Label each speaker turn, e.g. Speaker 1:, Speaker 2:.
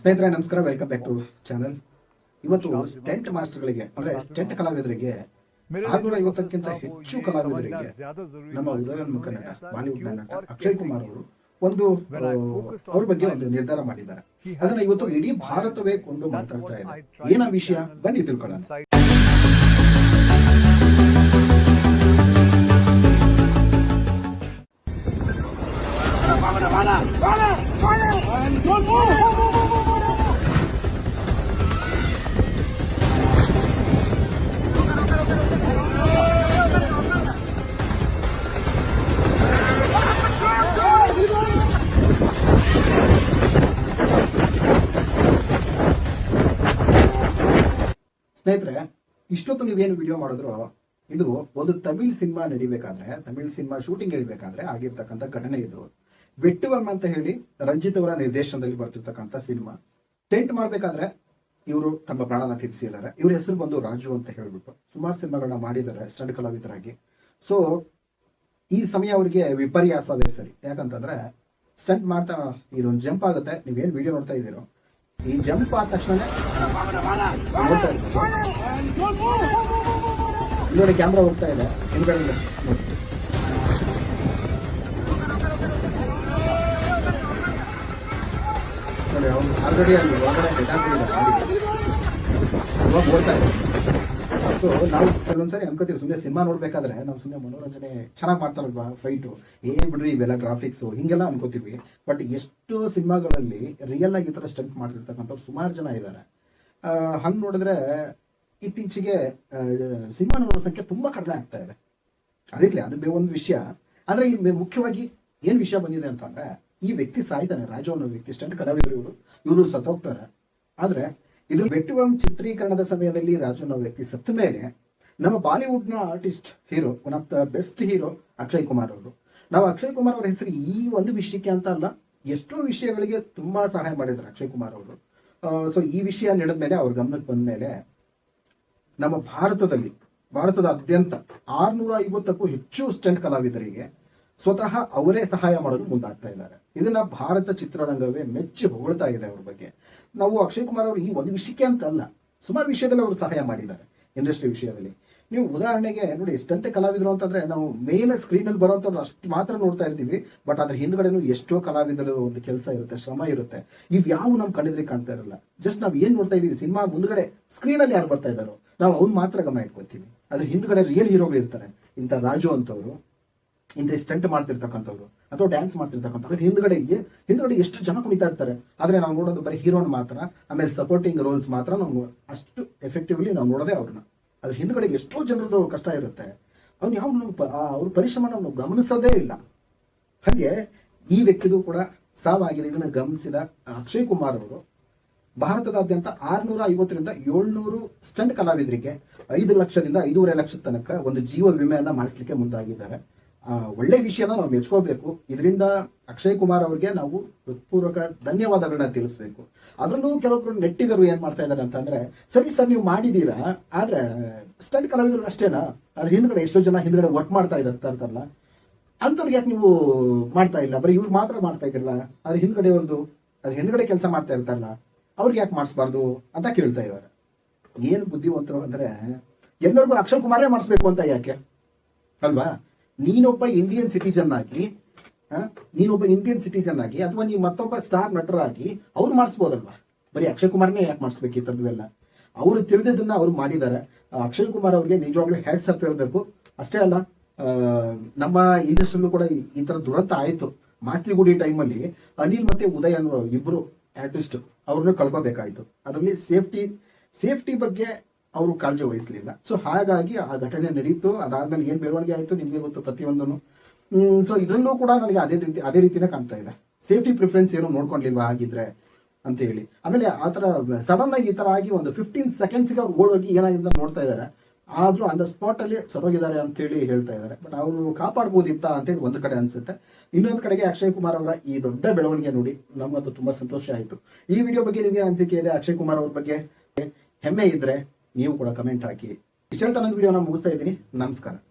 Speaker 1: ಸ್ನೇಹಿತರೆ ನಮಸ್ಕಾರ. Welcome back to channel ಇವತ್ತು ಸ್ಟೆಂಟ್ ಮಾಸ್ಟರ್ಗಳಿಗೆ ಅಂದ್ರೆ ಸ್ಟೆಂಟ್ ಕಲಾವಿದರಿಗೆ ಆರ್ನೂರ ಐವತ್ತಕ್ಕಿಂತ ಹೆಚ್ಚು ಕಲಾವಿದರಿಗೆ ನಮ್ಮ ಉದಯೋನ್ಮುಖ ನಟ ಬಾಲಿವುಡ್ ನಟ ಅಕ್ಷಯ್ ಕುಮಾರ್ ಅವರು ಒಂದು ಅವ್ರ ಬಗ್ಗೆ ಒಂದು ನಿರ್ಧಾರ ಮಾಡಿದ್ದಾರೆ. ಅದನ್ನ ಇವತ್ತು ಇಡೀ ಭಾರತವೇ ಕೊಂಡು ಮಾತಾಡ್ತಾ ಇದೆ. ಏನ ವಿಷಯ? ಬನ್ನಿ ತಿಳ್ಕೊಳ್ಳೋಣ ಸ್ನೇಹಿತರೆ, ಇಷ್ಟೊತ್ತು ನೀವೇನು ವಿಡಿಯೋ ಮಾಡಿದ್ರು, ಇದು ಒಂದು ತಮಿಳ್ ಸಿನಿಮಾ ನಡಿಬೇಕಾದ್ರೆ, ತಮಿಳ್ ಸಿನಿಮಾ ಶೂಟಿಂಗ್ ನಡಿಬೇಕಾದ್ರೆ ಆಗಿರ್ತಕ್ಕಂಥ ಘಟನೆ ಇದು. ವೆಟ್ಟುವರ್ಮ ಅಂತ ಹೇಳಿ ರಂಜಿತ್ ಅವರ ನಿರ್ದೇಶನದಲ್ಲಿ ಬರ್ತಿರ್ತಕ್ಕಂಥ ಸಿನಿಮಾ. ಟೆಂಟ್ ಮಾಡ್ಬೇಕಾದ್ರೆ ಇವರು ತಮ್ಮ ಪ್ರಾಣನ ತ್ಯಜಿಸಿದ್ದಾರೆ ಇವ್ರ ಹೆಸರು ಬಂದು ರಾಜು ಅಂತ ಹೇಳ್ಬಿಟ್ಟು. ಸುಮಾರು ಸಿನಿಮಾಗಳನ್ನ ಮಾಡಿದ್ದಾರೆ ಸ್ಟಂಟ್ ಕಲಾವಿದರಾಗಿ. ಸೊ ಈ ಸಮಯ ಅವರಿಗೆ ವಿಪರ್ಯಾಸವೇ ಸರಿ. ಯಾಕಂತಂದ್ರೆ ಸ್ಟಂಟ್ ಮಾಡ್ತಾ ಇದೊಂದು ಜಂಪ್ ಆಗುತ್ತೆ. ನೀವೇನು ವಿಡಿಯೋ ನೋಡ್ತಾ ಇದ್ದೀರೋ, ಈ ಜಂಪ್ ಆದ ತಕ್ಷಣ ನೋಡಿ ಕ್ಯಾಮ್ರಾ ಹೋಗ್ತಾ ಇದೆ. ಹಿಂದ್ಗಡೆ. ಆಲ್ರೆಡಿ ಅಲ್ಲಿ ಒಳಗಡೆ. ಇವಾಗ ಸೊ ನಾವು ಕೆಲವೊಂದ್ಸರಿ ಅನ್ಕೋತೀವಿ ಸುಮ್ಮನೆ ಸಿನಿಮಾ ನೋಡ್ಬೇಕಾದ್ರೆ ನಾವು ಸುಮ್ಮನೆ ಮನೋರಂಜನೆ ಚೆನ್ನಾಗಿ ಮಾಡ್ತಾರಲ್ವಾ ಫೈಟು ಏ ಬಿಡ್ರಿ ಇವೆಲ್ಲ ಗ್ರಾಫಿಕ್ಸ್ ಹಿಂಗೆಲ್ಲ ಅನ್ಕೋತೀವಿ. ಬಟ್ ಎಷ್ಟು ಸಿನಿಮಾಗಳಲ್ಲಿ ರಿಯಲ್ ಆಗಿ ಈ ಥರ ಸ್ಟಂಟ್ ಮಾಡಿರ್ತಕ್ಕಂಥವ್ರು ಸುಮಾರು ಜನ ಇದ್ದಾರೆ ಹಂಗೆ ನೋಡಿದ್ರೆ ಇತ್ತೀಚೆಗೆ ಸಿನಿಮಾ ನೋಡೋ ಸಂಖ್ಯೆ ತುಂಬಾ ಕಡಿಮೆ ಆಗ್ತಾ ಇದೆ. ಅದಿರ್ಲಿ, ಅದು ಒಂದು ವಿಷಯ. ಆದರೆ ಇಲ್ಲಿ ಮುಖ್ಯವಾಗಿ ಏನ್ ವಿಷಯ ಬಂದಿದೆ ಅಂತಂದ್ರೆ ಈ ವ್ಯಕ್ತಿ ಸಾಯ್ತಾನೆ, ರಾಜು ಅನ್ನೋ ವ್ಯಕ್ತಿ, ಸ್ಟಂಟ್ ಕಲಾವಿದರು ಇವರು ಇವರು ಸತ್ತೋಗ್ತಾರೆ ಆದ್ರೆ ಇದ್ರ ಬೆಟ್ಟುವಂ ಚಿತ್ರೀಕರಣದ ಸಮಯದಲ್ಲಿ ರಾಜು ಅನ್ನೋ ವ್ಯಕ್ತಿ ಸತ್ತ ಮೇಲೆ ನಮ್ಮ ಬಾಲಿವುಡ್ನ artist hero, one of the best hero Akshay Kumar ಅವರು. ನಾವು ಅಕ್ಷಯ್ ಕುಮಾರ್ ಅವರ ಹೆಸರು ಈ ಒಂದು ವಿಷಯಕ್ಕೆ ಅಂತ ಅಲ್ಲ, ಎಷ್ಟೋ ವಿಷಯಗಳಿಗೆ ತುಂಬಾ ಸಹಾಯ ಮಾಡಿದ್ರು ಅಕ್ಷಯ್ ಕುಮಾರ್ ಅವರು. ಸೊ ಈ ವಿಷಯ ನಡೆದ ಮೇಲೆ ಅವ್ರ ಗಮನಕ್ಕೆ ಬಂದ ಮೇಲೆ ನಮ್ಮ ಭಾರತದಲ್ಲಿ, ಭಾರತದ ಅತ್ಯಂತ ಆರ್ನೂರ ಐವತ್ತಕ್ಕೂ ಹೆಚ್ಚು ಸ್ಟಂಟ್ ಕಲಾವಿದರಿಗೆ ಸ್ವತಃ ಅವರೇ ಸಹಾಯ ಮಾಡಲು ಮುಂದಾಗ್ತಾ ಇದ್ದಾರೆ. ಇದನ್ನ ಭಾರತ ಚಿತ್ರರಂಗವೇ ಮೆಚ್ಚಿ ಹೊಗಳ್ತಾ ಇದೆ ಅವ್ರ ಬಗ್ಗೆ. ನಾವು ಅಕ್ಷಯ್ ಕುಮಾರ್ ಅವರು ಈ ಒಂದು ವಿಷಯಕ್ಕೆ ಅಂತ ಅಲ್ಲ, ಸುಮಾರು ವಿಷಯದಲ್ಲಿ ಅವರು ಸಹಾಯ ಮಾಡಿದ್ದಾರೆ ಇಂಡಸ್ಟ್ರಿ ವಿಷಯದಲ್ಲಿ. ನೀವು ಉದಾಹರಣೆಗೆ ನೋಡಿ ಎಷ್ಟಂತೆ ಕಲಾವಿದರು ಅಂತಂದ್ರೆ ನಾವು ಮೇಲೆ ಸ್ಕ್ರೀನ್ ಅಲ್ಲಿ ಅಷ್ಟು ಮಾತ್ರ ನೋಡ್ತಾ ಇರ್ತೀವಿ ಬಟ್ ಅದ್ರ ಹಿಂದ್ಗಡೆನೂ ಎಷ್ಟೋ ಕಲಾವಿದರ ಒಂದು ಕೆಲಸ ಇರುತ್ತೆ, ಶ್ರಮ ಇರುತ್ತೆ. ಇವ್ ಯಾವ ನಮ್ ಕಣ್ಣಿದ್ರೆ ಕಾಣ್ತಾ ಇರಲ್ಲ. ಜಸ್ಟ್ ನಾವು ಏನ್ ನೋಡ್ತಾ ಇದೀವಿ, ಸಿನಿಮಾ ಮುಂದ್ಗಡೆ ಸ್ಕ್ರೀನ್ ಅಲ್ಲಿ ಯಾರು ಬರ್ತಾ ಇದ್ದಾರೋ, ನಾವು ಅವ್ನ್ ಮಾತ್ರ ಗಮನ ಇಟ್ಕೋತೀವಿ ಅದ್ರ ಹಿಂದ್ಗಡೆ ರಿಯಲ್ ಹೀರೋಗಳು ಇರ್ತಾರೆ. ಇಂಥ ರಾಜು ಅಂತವ್ರು ಇಂಥ ಸ್ಟಂಟ್ ಮಾಡ್ತಿರ್ತಕ್ಕಂಥವ್ರು ಅಥವಾ ಡ್ಯಾನ್ಸ್ ಮಾಡ್ತಿರ್ತಕ್ಕಂಥವ್ರು ಹಿಂದ್ಗಡೆ ಹಿಂದ್ಗಡೆ ಎಷ್ಟು ಜನ ಕುಣಿತಾ ಇರ್ತಾರೆ, ಆದರೆ ನಾವು ನೋಡೋದು ಬರೀ ಹೀರೋನ್ ಮಾತ್ರ, ಆಮೇಲೆ ಸಪೋರ್ಟಿಂಗ್ ರೋಲ್ಸ್ ಮಾತ್ರ ನಾವು ಅಷ್ಟು ಎಫೆಕ್ಟಿವ್ಲಿ ನಾವು ನೋಡೋದೇ ಅವ್ರನ್ನ. ಅದ್ರ ಹಿಂದ್ಗಡೆ ಎಷ್ಟೋ ಜನರದ್ದು ಕಷ್ಟ ಇರುತ್ತೆ. ಅವ್ನು ಯಾವ ಅವ್ರ ಪರಿಶ್ರಮನ ನಾವು ಗಮನಿಸೋದೇ ಇಲ್ಲ. ಹಾಗೆ ಈ ವ್ಯಕ್ತಿದು ಕೂಡ ಸಾವಾಗಿದೆ. ಇದನ್ನು ಗಮನಿಸಿದ ಅಕ್ಷಯ್ ಕುಮಾರ್ ಅವರು. ಭಾರತದಾದ್ಯಂತ ಆರ್ನೂರ ಐವತ್ತರಿಂದ ಏಳ್ನೂರು ಸ್ಟಂಟ್ ಕಲಾವಿದರಿಗೆ ಐದು ಲಕ್ಷದಿಂದ ಐದೂವರೆ ಲಕ್ಷದ ತನಕ ಒಂದು ಜೀವ ವಿಮೆಯನ್ನು ಮಾಡಿಸ್ಲಿಕ್ಕೆ ಮುಂದಾಗಿದ್ದಾರೆ. ಒಳ್ಳೆ ವಿಷಯನ ನಾವು ಮೆಚ್ಕೋಬೇಕು. ಇದರಿಂದ ಅಕ್ಷಯ್ ಕುಮಾರ್ ಅವರಿಗೆ ನಾವು ಹೃತ್ಪೂರ್ವಕ ಧನ್ಯವಾದಗಳನ್ನ ತಿಳಿಸ್ಬೇಕು. ಅದರಲ್ಲೂ ಕೆಲವೊಬ್ರು ನೆಟ್ಟಿಗರು ಏನ್ ಮಾಡ್ತಾ ಇದ್ದಾರೆ ಅಂತಂದ್ರೆ, ಸರಿ ಸರ್, ನೀವು ಮಾಡಿದೀರಾ, ಆದ್ರೆ ಸ್ಟಂಟ್ ಕಲಾವಿದರು ಅಷ್ಟೇನಾ? ಅದ್ರ ಹಿಂದ್ಗಡೆ ಎಷ್ಟೋ ಜನ ಹಿಂದ್ಗಡೆ ವರ್ಕ್ ಮಾಡ್ತಾ ಇದ್ದಾರೆ ಇರ್ತಾರಲ್ಲ ಅಂತವ್ರಿಗೆ ಯಾಕೆ ನೀವು ಮಾಡ್ತಾ ಇಲ್ಲ? ಬರೀ ಇವ್ರು ಮಾತ್ರ ಮಾಡ್ತಾ ಇದ್ದಿರಲ್ಲ? ಅದ್ರ ಹಿಂದ್ಗಡೆ ಒಂದು ಅದ್ರ ಹಿಂದ್ಗಡೆ ಕೆಲಸ ಮಾಡ್ತಾ ಇರ್ತಾರಲ್ಲ, ಅವ್ರಿಗೆ ಯಾಕೆ ಮಾಡಿಸ್ಬಾರ್ದು ಅಂತ ಕೇಳ್ತಾ ಇದ್ದಾರೆ ಏನು ಬುದ್ಧಿವಂತರು ಅಂದ್ರೆ, ಎಲ್ಲರಿಗೂ ಅಕ್ಷಯ್ ಕುಮಾರೇ ಮಾಡಿಸ್ಬೇಕು ಅಂತ ಯಾಕೆ? ಅಲ್ವಾ? ನೀನೊಬ್ಬ ಇಂಡಿಯನ್ ಸಿಟಿಜನ್ ಆಗಿ ನೀನೊಬ್ಬ ಇಂಡಿಯನ್ ಸಿಟಿಜನ್ ಆಗಿ, ಅಥವಾ ನೀವು ಮತ್ತೊಬ್ಬ ಸ್ಟಾರ್ ನಟರಾಗಿ, ಅವ್ರು ಮಾಡಿಸ್ಬೋದಲ್ವಾ? ಬರೀ ಅಕ್ಷಯ್ ಕುಮಾರ್ನೇ ಯಾಕೆ ಮಾಡಿಸ್ಬೇಕು ಈ ಥರದ್ವೆಲ್ಲ ಅವರು ತಿಳಿದಿದ್ದನ್ನ ಅವ್ರು ಮಾಡಿದ್ದಾರೆ. ಅಕ್ಷಯ್ ಕುಮಾರ್ ಅವ್ರಿಗೆ ನಿಜವಾಗ್ಲೂ ಹ್ಯಾಟ್ಸ್ ಅಪ್ ಹೇಳ್ಬೇಕು. ಅಷ್ಟೇ ಅಲ್ಲ ನಮ್ಮ ಇಂಡಸ್ಟ್ರಿಯಲ್ಲೂ ಕೂಡ ಈ- ಥರ ದುರಂತ ಆಯಿತು. ಮಾಸ್ತಿಗುಡಿ ಟೈಮಲ್ಲಿ ಅನಿಲ್ ಮತ್ತೆ ಉದಯ್ ಅನ್ನೋ ಇಬ್ಬರು ಆರ್ಟಿಸ್ಟ್ ಅವ್ರನ್ನ ಕಳ್ಕೋಬೇಕಾಯಿತು. ಅದರಲ್ಲಿ ಸೇಫ್ಟಿ ಸೇಫ್ಟಿ ಬಗ್ಗೆ ಅವರು ಕಾಳಜಿ ವಹಿಸಲಿಲ್ಲ. ಸೊ ಹಾಗಾಗಿ ಆ ಘಟನೆ ನಡೆಯಿತು ಅದಾದ್ಮೇಲೆ ಏನು ಬೆಳವಣಿಗೆ ಆಯಿತು ನಿಮಗೆ ಗೊತ್ತು ಪ್ರತಿಯೊಂದನ್ನು? ಸೊ ಇದ್ರಲ್ಲೂ ಕೂಡ ನನಗೆ ಅದೇ ರೀತಿ, ಅದೇ ರೀತಿನೇ ಕಾಣ್ತಾ ಇದೆ. ಸೇಫ್ಟಿ ಪ್ರಿಫರೆನ್ಸ್ ಏನು ನೋಡ್ಕೊಂಡಿಲ್ವಾ ಹಾಗಿದ್ರೆ ಅಂತ ಹೇಳಿ. ಆಮೇಲೆ ಆ ಥರ ಸಡನ್ ಆಗಿ ಈ ಥರ ಆಗಿ ಒಂದು ಫಿಫ್ಟೀನ್ ಸೆಕೆಂಡ್ಸ್ಗೆ ಅವ್ರು ಓಡೋಗಿ ಏನಾಗಿದೆ ನೋಡ್ತಾ ಇದ್ದಾರೆ. ಆದ್ರೂ ಆನ್ ದ ಸ್ಪಾಟ್ ಅಲ್ಲಿ ಅಂತೇಳಿ ಅಂತ ಹೇಳಿ ಹೇಳ್ತಾ ಇದ್ದಾರೆ. ಬಟ್ ಅವರು ಕಾಪಾಡ್ಬೋದಿತ್ತ ಅಂತೇಳಿ ಒಂದು ಕಡೆ ಅನ್ಸುತ್ತೆ. ಇನ್ನೊಂದು ಕಡೆಗೆ ಅಕ್ಷಯ್ ಕುಮಾರ್ ಅವರ ಈ ದೊಡ್ಡ ಬೆಳವಣಿಗೆ ನೋಡಿ ನಮ್ಮದು ತುಂಬಾ ಸಂತೋಷ ಆಯಿತು. ಈ ವಿಡಿಯೋ ಬಗ್ಗೆ ನಿಮಗೆ ಅನಿಸಿಕೆ ಇದೆ ಅಕ್ಷಯ್ ಕುಮಾರ್ ಅವ್ರ ಬಗ್ಗೆ? ಹೆಮ್ಮೆ ಇದ್ರೆ ನೀವು ಕೂಡ ಕಮೆಂಟ್ ಹಾಕಿ. ಇಷ್ಟ ವಿಡಿಯೋನ ಮುಗಿಸ್ತಾ ಇದ್ದೀನಿ. ನಮಸ್ಕಾರ.